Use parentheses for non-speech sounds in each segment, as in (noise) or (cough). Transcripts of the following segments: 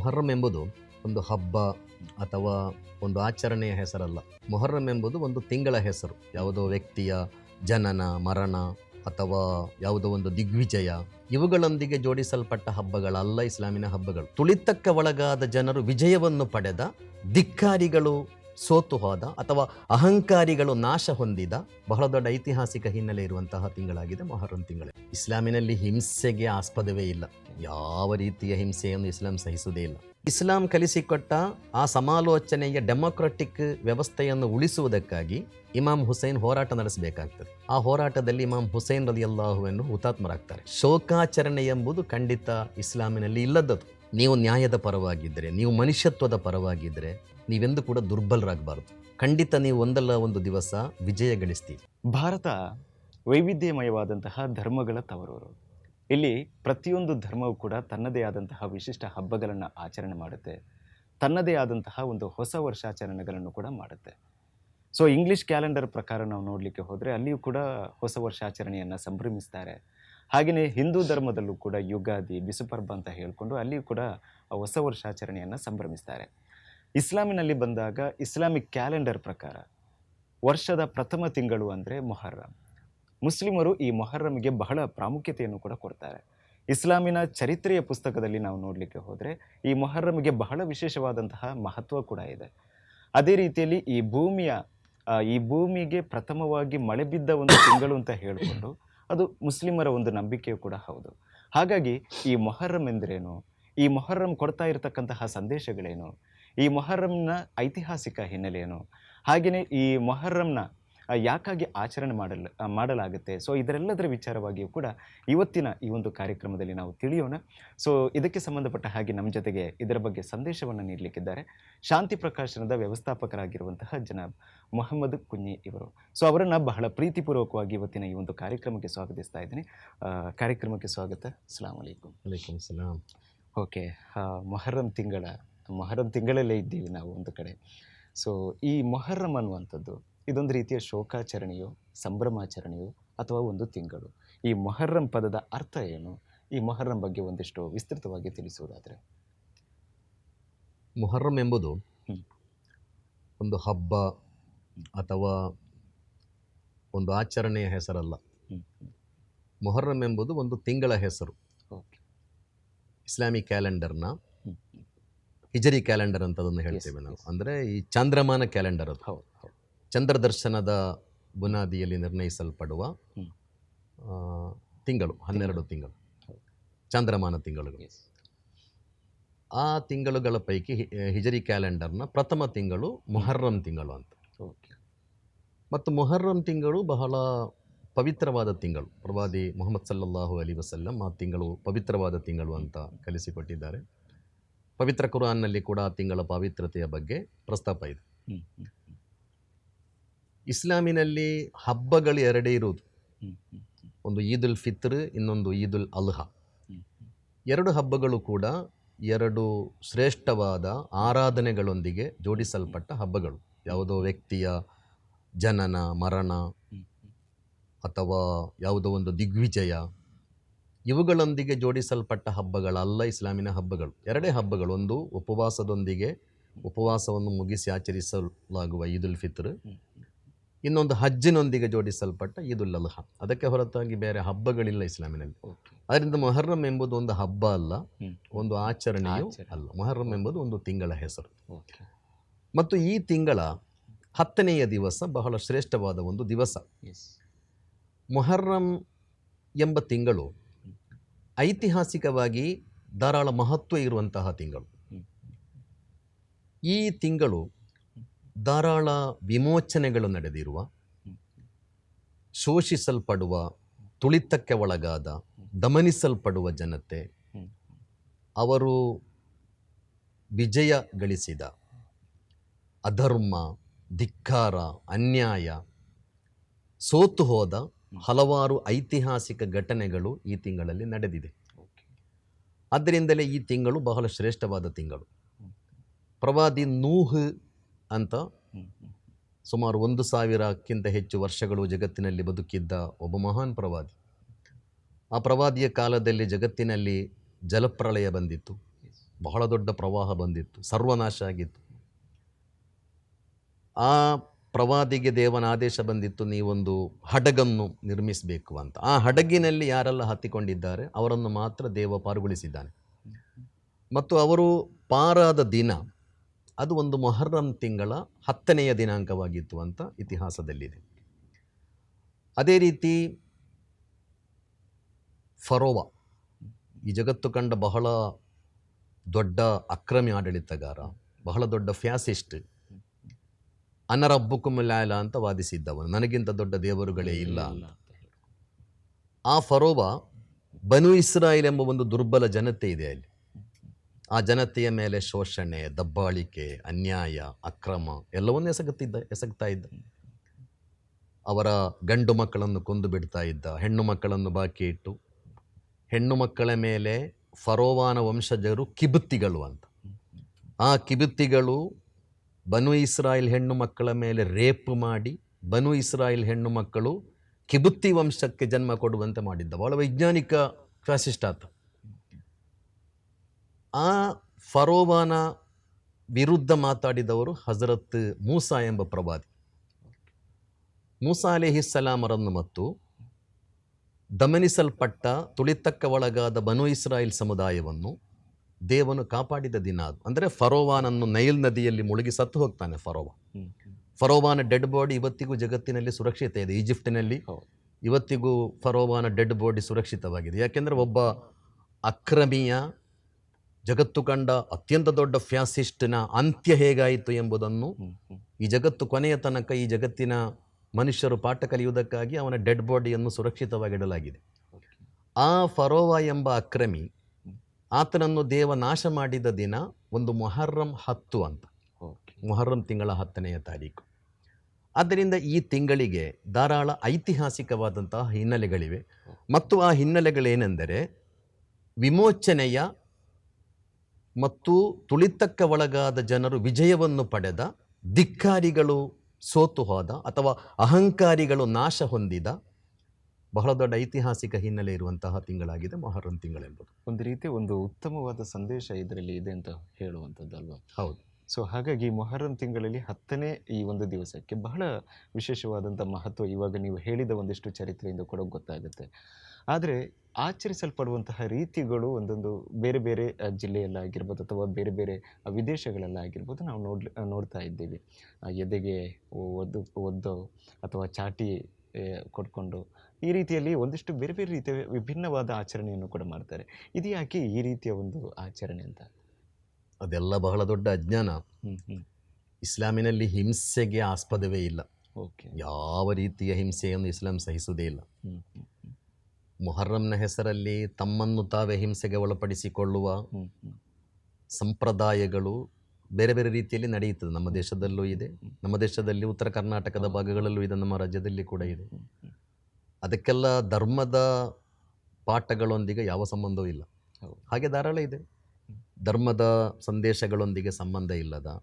ಮೊಹರ್ರಂ ಎಂಬುದು ಒಂದು ಹಬ್ಬ ಅಥವಾ ಒಂದು ಆಚರಣೆಯ ಹೆಸರಲ್ಲ. ಮೊಹರ್ರಂ ಎಂಬುದು ಒಂದು ತಿಂಗಳ ಹೆಸರು. ಯಾವುದೋ ವ್ಯಕ್ತಿಯ ಜನನ, ಮರಣ ಅಥವಾ ಯಾವುದೋ ಒಂದು ದಿಗ್ವಿಜಯ ಇವುಗಳೊಂದಿಗೆ ಜೋಡಿಸಲ್ಪಟ್ಟ ಹಬ್ಬಗಳಲ್ಲ ಇಸ್ಲಾಮಿನ ಹಬ್ಬಗಳು. ತುಳಿತಕ್ಕೆ ಒಳಗಾದ ಜನರು ವಿಜಯವನ್ನು ಪಡೆದ ಧಿಕ್ಕಾರಿಗಳು ಸೋತು ಹೋದ ಅಥವಾ ಅಹಂಕಾರಿಗಳು ನಾಶ ಹೊಂದಿದ ಬಹಳ ದೊಡ್ಡ ಐತಿಹಾಸಿಕ ಹಿನ್ನೆಲೆ ಇರುವಂತಹ ತಿಂಗಳಾಗಿದೆ ಮೊಹರಂ ತಿಂಗಳು. ಇಸ್ಲಾಮಿನಲ್ಲಿ ಹಿಂಸೆಗೆ ಆಸ್ಪದವೇ ಇಲ್ಲ. ಯಾವ ರೀತಿಯ ಹಿಂಸೆಯನ್ನು ಇಸ್ಲಾಂ ಸಹಿಸುವುದೇ ಇಲ್ಲ. ಇಸ್ಲಾಂ ಕಲಿಸಿಕೊಟ್ಟ ಆ ಸಮಾಲೋಚನೆಯ ಡೆಮೊಕ್ರೆಟಿಕ್ ವ್ಯವಸ್ಥೆಯನ್ನು ಉಳಿಸುವುದಕ್ಕಾಗಿ ಇಮಾಮ್ ಹುಸೈನ್ ಹೋರಾಟ ನಡೆಸಬೇಕಾಗ್ತದೆ. ಆ ಹೋರಾಟದಲ್ಲಿ ಇಮಾಮ್ ಹುಸೈನ್ ರಲಿಯಲ್ಲಾಹುವನ್ನು ಹುತಾತ್ಮರಾಗ್ತಾರೆ. ಶೋಕಾಚರಣೆ ಎಂಬುದು ಖಂಡಿತ ಇಸ್ಲಾಮಿನಲ್ಲಿ ಇಲ್ಲದದು ನೀವು ನ್ಯಾಯದ ಪರವಾಗಿದ್ದರೆ, ನೀವು ಮನುಷ್ಯತ್ವದ ಪರವಾಗಿದ್ದರೆ ನೀವೆಂದು ಕೂಡ ದುರ್ಬಲರಾಗಬಾರದು. ಖಂಡಿತ ನೀವು ಒಂದಲ್ಲ ಒಂದು ದಿವಸ ವಿಜಯ ಗಳಿಸ್ತೀರಿ. ಭಾರತ ವೈವಿಧ್ಯಮಯವಾದಂತಹ ಧರ್ಮಗಳ ತವರೂರು. ಇಲ್ಲಿ ಪ್ರತಿಯೊಂದು ಧರ್ಮವೂ ಕೂಡ ತನ್ನದೇ ಆದಂತಹ ವಿಶಿಷ್ಟ ಹಬ್ಬಗಳನ್ನು ಆಚರಣೆ ಮಾಡುತ್ತೆ. ತನ್ನದೇ ಆದಂತಹ ಒಂದು ಹೊಸ ವರ್ಷಾಚರಣೆಗಳನ್ನು ಕೂಡ ಮಾಡುತ್ತೆ. ಸೊ ಇಂಗ್ಲಿಷ್ ಕ್ಯಾಲೆಂಡರ್ ಪ್ರಕಾರ ನಾವು ನೋಡಲಿಕ್ಕೆ ಹೋದರೆ ಅಲ್ಲಿಯೂ ಕೂಡ ಹೊಸ ವರ್ಷಾಚರಣೆಯನ್ನು ಸಂಭ್ರಮಿಸ್ತಾರೆ. ಹಾಗೆಯೇ ಹಿಂದೂ ಧರ್ಮದಲ್ಲೂ ಕೂಡ ಯುಗಾದಿ, ಬಿಸುಪರ್ಬ ಅಂತ ಹೇಳಿಕೊಂಡು ಅಲ್ಲಿಯೂ ಕೂಡ ಹೊಸ ವರ್ಷಾಚರಣೆಯನ್ನು ಸಂಭ್ರಮಿಸ್ತಾರೆ. ಇಸ್ಲಾಮಿನಲ್ಲಿ ಬಂದಾಗ ಇಸ್ಲಾಮಿಕ್ ಕ್ಯಾಲೆಂಡರ್ ಪ್ರಕಾರ ವರ್ಷದ ಪ್ರಥಮ ತಿಂಗಳು ಅಂದರೆ ಮೊಹರ್ರಂ ಮುಸ್ಲಿಮರು ಈ ಮೊಹರ್ರಮ್ಗೆ ಬಹಳ ಪ್ರಾಮುಖ್ಯತೆಯನ್ನು ಕೂಡ ಕೊಡ್ತಾರೆ. ಇಸ್ಲಾಮಿನ ಚರಿತ್ರೆಯ ಪುಸ್ತಕದಲ್ಲಿ ನಾವು ನೋಡಲಿಕ್ಕೆ ಹೋದರೆ ಈ ಮೊಹರ್ರಮ್ಗೆ ಬಹಳ ವಿಶೇಷವಾದಂತಹ ಮಹತ್ವ ಕೂಡ ಇದೆ. ಅದೇ ರೀತಿಯಲ್ಲಿ ಈ ಭೂಮಿಯ ಈ ಭೂಮಿಗೆ ಪ್ರಥಮವಾಗಿ ಮಳೆ ಬಿದ್ದ ಒಂದು ತಿಂಗಳು ಅಂತ ಹೇಳಿಕೊಂಡು ಅದು ಮುಸ್ಲಿಮರ ಒಂದು ನಂಬಿಕೆಯು ಕೂಡ ಹೌದು. ಹಾಗಾಗಿ ಈ ಮೊಹರ್ರಂ ಎಂದರೇನು? ಈ ಮೊಹರ್ರಂ ಕೊಡ್ತಾ ಇರತಕ್ಕಂತಹ ಸಂದೇಶಗಳೇನು? ಈ ಮೊಹರ್ರಂನ ಐತಿಹಾಸಿಕ ಹಿನ್ನೆಲೆಯೇನು? ಹಾಗೆಯೇ ಈ ಮೊಹರ್ರಂನ ಆ, ಯಾಕಾಗಿ ಆಚರಣೆ ಮಾಡಲ್ ಮಾಡಲಾಗುತ್ತೆ? ಸೊ ಇದರೆಲ್ಲದರ ವಿಚಾರವಾಗಿಯೂ ಕೂಡ ಇವತ್ತಿನ ಈ ಒಂದು ಕಾರ್ಯಕ್ರಮದಲ್ಲಿ ನಾವು ತಿಳಿಯೋಣ. ಸೊ ಇದಕ್ಕೆ ಸಂಬಂಧಪಟ್ಟ ಹಾಗೆ ನಮ್ಮ ಜೊತೆಗೆ ಇದರ ಬಗ್ಗೆ ಸಂದೇಶವನ್ನು ನೀಡಲಿಕ್ಕಿದ್ದಾರೆ. ಶಾಂತಿ ಪ್ರಕಾಶನದ ವ್ಯವಸ್ಥಾಪಕರಾಗಿರುವಂತಹ ಜನಾಬ್ ಮೊಹಮ್ಮದ್ ಕುಂಜಿ ಇವರು. ಸೊ ಅವರನ್ನು ಬಹಳ ಪ್ರೀತಿಪೂರ್ವಕವಾಗಿ ಇವತ್ತಿನ ಈ ಒಂದು ಕಾರ್ಯಕ್ರಮಕ್ಕೆ ಸ್ವಾಗತಿಸ್ತಾ ಇದ್ದೀನಿ. ಕಾರ್ಯಕ್ರಮಕ್ಕೆ ಸ್ವಾಗತ. ಅಸ್ಲಾಂ ವಲೈಕುಮ್ ಅಲೈಕುಮ್ ಸಲಾಂ. ಓಕೆ ಮೊಹರಂ ತಿಂಗಳ ಮೊಹರಂ ತಿಂಗಳಲ್ಲೇ ಇದ್ದೀವಿ ನಾವು ಒಂದು ಕಡೆ. ಸೊ ಈ ಮೊಹರಂ ಅನ್ನುವಂಥದ್ದು ಇದೊಂದು ರೀತಿಯ ಶೋಕಾಚರಣೆಯೋ ಸಂಭ್ರಮಾಚರಣೆಯೋ ಅಥವಾ ಒಂದು ತಿಂಗಳು. ಈ ಮೊಹರ್ರಂ ಪದದ ಅರ್ಥ ಏನು? ಈ ಮೊಹರ್ರಂ ಬಗ್ಗೆ ಒಂದಿಷ್ಟು ವಿಸ್ತೃತವಾಗಿ ತಿಳಿಸುವುದಾದರೆ. ಮೊಹರ್ರಂ ಎಂಬುದು ಒಂದು ಹಬ್ಬ ಅಥವಾ ಒಂದು ಆಚರಣೆಯ ಹೆಸರಲ್ಲ. ಮೊಹರ್ರಂ ಎಂಬುದು ಒಂದು ತಿಂಗಳ ಹೆಸರು. ಓಕೆ. ಇಸ್ಲಾಮಿಕ್ ಕ್ಯಾಲೆಂಡರ್ನ ಹಿಜರಿ ಕ್ಯಾಲೆಂಡರ್ ಅಂತ ಅದನ್ನು ಹೇಳ್ತೇವೆ ನಾವು. ಅಂದರೆ ಈ ಚಂದ್ರಮಾನ ಕ್ಯಾಲೆಂಡರ್ ಅದು. ಹೌದು. ಹೌದು ಚಂದ್ರ ಬುನಾದಿಯಲ್ಲಿ ನಿರ್ಣಯಿಸಲ್ಪಡುವ ತಿಂಗಳು ಹನ್ನೆರಡು ತಿಂಗಳು. ಚಂದ್ರಮಾನ ತಿಂಗಳುಗಳು. ಆ ತಿಂಗಳುಗಳ ಪೈಕಿ ಹಿಜರಿ ಕ್ಯಾಲೆಂಡರ್ನ ಪ್ರಥಮ ತಿಂಗಳು ಮೊಹರ್ರಂ ತಿಂಗಳು ಅಂತ. ಓಕೆ. ಮತ್ತು ಮೊಹರ್ರಂ ತಿಂಗಳು ಬಹಳ ಪವಿತ್ರವಾದ ತಿಂಗಳು. ಪ್ರವಾದಿ ಮೊಹಮ್ಮದ್ ಸಲ್ಲಲ್ಲಾಹು ಅಲಿ ವಸಲ್ಲಂ ಆ ತಿಂಗಳು ಪವಿತ್ರವಾದ ತಿಂಗಳು ಅಂತ ಕಲಿಸಿಕೊಟ್ಟಿದ್ದಾರೆ. ಪವಿತ್ರ ಕುರಾನ್ನಲ್ಲಿ ಕೂಡ ಆ ತಿಂಗಳ ಪವಿತ್ರತೆಯ ಬಗ್ಗೆ ಪ್ರಸ್ತಾಪ ಇದೆ. ಇಸ್ಲಾಮಿನಲ್ಲಿ ಹಬ್ಬಗಳು ಎರಡೇ ಇರುವುದು. ಒಂದು ಈದ್ ಉಲ್ ಫಿತ್ರ್ ಇನ್ನೊಂದು ಈದ್ ಉಲ್ ಅಲ್ಹಾ ಎರಡು ಹಬ್ಬಗಳು ಕೂಡ ಎರಡು ಶ್ರೇಷ್ಠವಾದ ಆರಾಧನೆಗಳೊಂದಿಗೆ ಜೋಡಿಸಲ್ಪಟ್ಟ ಹಬ್ಬಗಳು. ಯಾವುದೋ ವ್ಯಕ್ತಿಯ ಜನನ ಮರಣ ಅಥವಾ ಯಾವುದೋ ಒಂದು ದಿಗ್ವಿಜಯ ಇವುಗಳೊಂದಿಗೆ ಜೋಡಿಸಲ್ಪಟ್ಟ ಹಬ್ಬಗಳಲ್ಲ ಇಸ್ಲಾಮಿನ ಹಬ್ಬಗಳು. ಎರಡೇ ಹಬ್ಬಗಳು. ಒಂದು ಉಪವಾಸದೊಂದಿಗೆ ಉಪವಾಸವನ್ನು ಮುಗಿಸಿ ಆಚರಿಸಲಾಗುವ ಈದ್ ಉಲ್ ಫಿತ್ರ್ ಇನ್ನೊಂದು ಹಜ್ಜಿನೊಂದಿಗೆ ಜೋಡಿಸಲ್ಪಟ್ಟ ಈದುಲ್ ಅಲ್ಹ. ಅದಕ್ಕೆ ಹೊರತಾಗಿ ಬೇರೆ ಹಬ್ಬಗಳಿಲ್ಲ ಇಸ್ಲಾಮಿನಲ್ಲಿ. ಅದರಿಂದ ಮೊಹರ್ರಂ ಎಂಬುದು ಒಂದು ಹಬ್ಬ ಅಲ್ಲ ಒಂದು ಆಚರಣೆಯು ಆಚರಣೆ. ಅಲ್ಲ. ಮೊಹರ್ರಂ ಎಂಬುದು ಒಂದು ತಿಂಗಳ ಹೆಸರು. ಮತ್ತು ಈ ತಿಂಗಳ ಹತ್ತನೆಯ ದಿವಸ ಬಹಳ ಶ್ರೇಷ್ಠವಾದ ಒಂದು ದಿವಸ. ಮೊಹರ್ರಮ್ ಮೊಹರ್ರಂ ಎಂಬ ತಿಂಗಳು ಐತಿಹಾಸಿಕವಾಗಿ ಧಾರಾಳ ಮಹತ್ವ ಇರುವಂತಹ ತಿಂಗಳು. ಈ ತಿಂಗಳು ಧಾರಾಳ ವಿಮೋಚನೆಗಳು ನಡೆದಿರುವ, ಶೋಷಿಸಲ್ಪಡುವ, ತುಳಿತಕ್ಕೆ ಒಳಗಾದ, ದಮನಿಸಲ್ಪಡುವ ಜನತೆ ಅವರು ವಿಜಯ ಗಳಿಸಿದ ಅಧರ್ಮ, ಧಿಕ್ಕಾರ, ಅನ್ಯಾಯ, ಸೋತು ಹೋದ ಹಲವಾರು ಐತಿಹಾಸಿಕ ಘಟನೆಗಳು ಈ ತಿಂಗಳಲ್ಲಿ ನಡೆದಿದೆ. ಆದ್ದರಿಂದಲೇ ಈ ತಿಂಗಳು ಬಹಳ ಶ್ರೇಷ್ಠವಾದ ತಿಂಗಳು. ಪ್ರವಾದಿ ನೂಹ್ ಅಂತ ಸುಮಾರು ಒಂದು ಸಾವಿರಕ್ಕಿಂತ ಹೆಚ್ಚು ವರ್ಷಗಳು ಜಗತ್ತಿನಲ್ಲಿ ಬದುಕಿದ್ದ ಒಬ್ಬ ಮಹಾನ್ ಪ್ರವಾದಿ. ಆ ಪ್ರವಾದಿಯ ಕಾಲದಲ್ಲಿ ಜಗತ್ತಿನಲ್ಲಿ ಜಲಪ್ರಳಯ ಬಂದಿತ್ತು. ಬಹಳ ದೊಡ್ಡ ಪ್ರವಾಹ ಬಂದಿತ್ತು. ಸರ್ವನಾಶ ಆಗಿತ್ತು. ಆ ಪ್ರವಾದಿಗೆ ದೇವನ ಆದೇಶ ಬಂದಿತ್ತು, ನೀವೊಂದು ಹಡಗನ್ನು ನಿರ್ಮಿಸಬೇಕು ಅಂತ. ಆ ಹಡಗಿನಲ್ಲಿ ಯಾರೆಲ್ಲ ಹತ್ತಿಕೊಂಡಿದ್ದಾರೆ, ಅವರನ್ನು ಮಾತ್ರ ದೇವ ಪಾರುಗೊಳಿಸಿದ್ದಾನೆ. ಮತ್ತು ಅವರು ಪಾರಾದ ದಿನ ಅದು ಒಂದು ಮೊಹರ್ರಂ ತಿಂಗಳ ಹತ್ತನೆಯ ದಿನಾಂಕವಾಗಿತ್ತು ಅಂತ ಇತಿಹಾಸದಲ್ಲಿದೆ. ಅದೇ ರೀತಿ ಫರೋವ ಈ ಜಗತ್ತು ಕಂಡ ಬಹಳ ದೊಡ್ಡ ಅಕ್ರಮಿ ಆಡಳಿತಗಾರ ಬಹಳ ದೊಡ್ಡ ಫ್ಯಾಸಿಸ್ಟ್ ಅನರಬ್ಬುಕುಮುಲಾಲ ಅಂತ ವಾದಿಸಿದ್ದವನು. ನನಗಿಂತ ದೊಡ್ಡ ದೇವರುಗಳೇ ಇಲ್ಲ ಅಂತ. ಆ ಫರೋವ ಬನು ಇಸ್ರಾಯಿಲ್ ಎಂಬ ಒಂದು ದುರ್ಬಲ ಜನತೆ ಇದೆ ಅಲ್ಲಿ. ಆ ಜನತೆಯ ಮೇಲೆ ಶೋಷಣೆ, ದಬ್ಬಾಳಿಕೆ, ಅನ್ಯಾಯ, ಅಕ್ರಮ ಎಲ್ಲವನ್ನೂ ಎಸಗುತ್ತಿದ್ದ, ಎಸಗ್ತಾ ಇದ್ದ. ಅವರ ಗಂಡು ಮಕ್ಕಳನ್ನು ಕೊಂದು ಬಿಡ್ತಾ ಇದ್ದ, ಹೆಣ್ಣು ಮಕ್ಕಳನ್ನು ಬಾಕಿ ಇಟ್ಟು, ಹೆಣ್ಣು ಮಕ್ಕಳ ಮೇಲೆ ಫರೋವಾನ ವಂಶಜರು ಕಿಬುತ್ತಿಗಳು ಅಂತ. ಆ ಕಿಬುತ್ತಿಗಳು ಬನು ಇಸ್ರಾಯಿಲ್ ಹೆಣ್ಣು ಮಕ್ಕಳ ಮೇಲೆ ರೇಪ್ ಮಾಡಿ, ಬನು ಇಸ್ರಾಯಿಲ್ ಹೆಣ್ಣು ಮಕ್ಕಳು ಕಿಬುತ್ತಿ ವಂಶಕ್ಕೆ ಜನ್ಮ ಕೊಡುವಂತೆ ಮಾಡಿದ್ದ ಭಾಳ ವೈಜ್ಞಾನಿಕ ಫ್ಯಾಸಿಸ್ಟ್ ಆತ. ಆ ಫರೋವಾನ ವಿರುದ್ಧ ಮಾತಾಡಿದವರು ಹಜರತ್ ಮೂಸಾ ಎಂಬ ಪ್ರವಾದಿ. ಮೂಸಾ ಅಲಿಹಿಸ್ಸಲಾಮರನ್ನು ಮತ್ತು ದಮನಿಸಲ್ಪಟ್ಟ ತುಳಿತಕ್ಕ ಒಳಗಾದ ಬನು ಇಸ್ರಾಯಿಲ್ ಸಮುದಾಯವನ್ನು ದೇವನು ಕಾಪಾಡಿದ ದಿನ ಅದು. ಅಂದರೆ ಫರೋವಾನನ್ನು ನೈಲ್ ನದಿಯಲ್ಲಿ ಮುಳುಗಿ ಸತ್ತು ಹೋಗ್ತಾನೆ ಫರೋವಾ ಫರೋವಾನ ಡೆಡ್ ಬಾಡಿ ಇವತ್ತಿಗೂ ಜಗತ್ತಿನಲ್ಲಿ ಸುರಕ್ಷಿತ ಇದೆ ಈಜಿಪ್ಟಿನಲ್ಲಿ ಇವತ್ತಿಗೂ ಫರೋವಾನ ಡೆಡ್ ಬಾಡಿ ಸುರಕ್ಷಿತವಾಗಿದೆ. ಯಾಕೆಂದರೆ ಒಬ್ಬ ಅಕ್ರಮಿಯ ಜಗತ್ತು ಕಂಡ ಅತ್ಯಂತ ದೊಡ್ಡ ಫ್ಯಾಸಿಸ್ಟ್ನ ಅಂತ್ಯ ಹೇಗಾಯಿತು ಎಂಬುದನ್ನು ಈ ಜಗತ್ತು ಕೊನೆಯ ತನಕ ಈ ಜಗತ್ತಿನ ಮನುಷ್ಯರು ಪಾಠ ಕಲಿಯುವುದಕ್ಕಾಗಿ ಅವನ ಡೆಡ್ ಬಾಡಿಯನ್ನು ಸುರಕ್ಷಿತವಾಗಿಡಲಾಗಿದೆ ಆ ಫರೋವಾ ಎಂಬ ಅಕ್ರಮಿ ಆತನನ್ನು ದೇವ ನಾಶ ಮಾಡಿದ ದಿನ ಒಂದು ಮೊಹರ್ರಂ ಹತ್ತು ಅಂತ. ಮೊಹರ್ರಂ ತಿಂಗಳ ಹತ್ತನೆಯ ತಾರೀಕು. ಆದ್ದರಿಂದ ಈ ತಿಂಗಳಿಗೆ ಧಾರಾಳ ಐತಿಹಾಸಿಕವಾದಂತಹ ಹಿನ್ನೆಲೆಗಳಿವೆ. ಮತ್ತು ಆ ಹಿನ್ನೆಲೆಗಳೇನೆಂದರೆ ವಿಮೋಚನೆಯ ಮತ್ತು ತುಳಿತಕ್ಕೆ ಒಳಗಾದ ಜನರು ವಿಜಯವನ್ನು ಪಡೆದ ಧಿಕ್ಕಾರಿಗಳು ಸೋತು ಹೋದ ಅಥವಾ ಅಹಂಕಾರಿಗಳು ನಾಶ ಹೊಂದಿದ ಬಹಳ ದೊಡ್ಡ ಐತಿಹಾಸಿಕ ಹಿನ್ನೆಲೆ ಇರುವಂತಹ ತಿಂಗಳಾಗಿದೆ ಮೊಹರಂ ತಿಂಗಳೆಂಬುದು. ಒಂದು ರೀತಿ ಒಂದು ಉತ್ತಮವಾದ ಸಂದೇಶ ಇದರಲ್ಲಿ ಇದೆ ಅಂತ ಹೇಳುವಂಥದ್ದಲ್ವಾ? ಹೌದು. ಸೊ ಹಾಗಾಗಿ ಮೊಹರಂ ತಿಂಗಳಲ್ಲಿ ಹತ್ತನೇ ಈ ಒಂದು ದಿವಸಕ್ಕೆ ಬಹಳ ವಿಶೇಷವಾದಂಥ ಮಹತ್ವ ಇವಾಗ ನೀವು ಹೇಳಿದ ಒಂದಿಷ್ಟು ಚರಿತ್ರೆಯಿಂದ ಕೂಡ ಗೊತ್ತಾಗುತ್ತೆ. ಆದರೆ ಆಚರಿಸಲ್ಪಡುವಂತಹ ರೀತಿಗಳು ಒಂದೊಂದು ಬೇರೆ ಬೇರೆ ಜಿಲ್ಲೆಯಲ್ಲಾಗಿರ್ಬೋದು ಅಥವಾ ಬೇರೆ ಬೇರೆ ವಿದೇಶಗಳಲ್ಲಾಗಿರ್ಬೋದು ನಾವು ನೋಡ್ ನೋಡ್ತಾ ಇದ್ದೀವಿ. ಎದೆಗೆ ಒದ್ದು ಒದ್ದು ಅಥವಾ ಚಾಟಿ ಕೊಟ್ಕೊಂಡು ಈ ರೀತಿಯಲ್ಲಿ ಒಂದಿಷ್ಟು ಬೇರೆ ಬೇರೆ ರೀತಿಯ ವಿಭಿನ್ನವಾದ ಆಚರಣೆಯನ್ನು ಕೂಡ ಮಾಡ್ತಾರೆ. ಇದು ಯಾಕೆ ಈ ರೀತಿಯ ಒಂದು ಆಚರಣೆ ಅಂತ? ಅದೆಲ್ಲ ಬಹಳ ದೊಡ್ಡ ಅಜ್ಞಾನ. ಹ್ಞೂ ಹ್ಞೂ ಇಸ್ಲಾಮಿನಲ್ಲಿ ಹಿಂಸೆಗೆ ಆಸ್ಪದವೇ ಇಲ್ಲ. ಓಕೆ. ಯಾವ ರೀತಿಯ ಹಿಂಸೆಯನ್ನು ಇಸ್ಲಾಂ ಸಹಿಸುವುದೇ ಇಲ್ಲ. ಮೊಹರ್ರಂನ ಹೆಸರಲ್ಲಿ ತಮ್ಮನ್ನು ತಾವೇ ಹಿಂಸೆಗೆ ಒಳಪಡಿಸಿಕೊಳ್ಳುವ ಸಂಪ್ರದಾಯಗಳು ಬೇರೆ ಬೇರೆ ರೀತಿಯಲ್ಲಿ ನಡೆಯುತ್ತದೆ. ನಮ್ಮ ದೇಶದಲ್ಲೂ ಇದೆ. ನಮ್ಮ ದೇಶದಲ್ಲಿ ಉತ್ತರ ಕರ್ನಾಟಕದ ಭಾಗಗಳಲ್ಲೂ ಇದೆ. ನಮ್ಮ ರಾಜ್ಯದಲ್ಲಿ ಕೂಡ ಇದೆ. ಅದಕ್ಕೆಲ್ಲ ಧರ್ಮದ ಪಾಠಗಳೊಂದಿಗೆ ಯಾವ ಸಂಬಂಧವೂ ಇಲ್ಲ. ಹಾಗೆ ಧಾರಾಳ ಇದೆ. ಧರ್ಮದ ಸಂದೇಶಗಳೊಂದಿಗೆ ಸಂಬಂಧ ಇಲ್ಲದ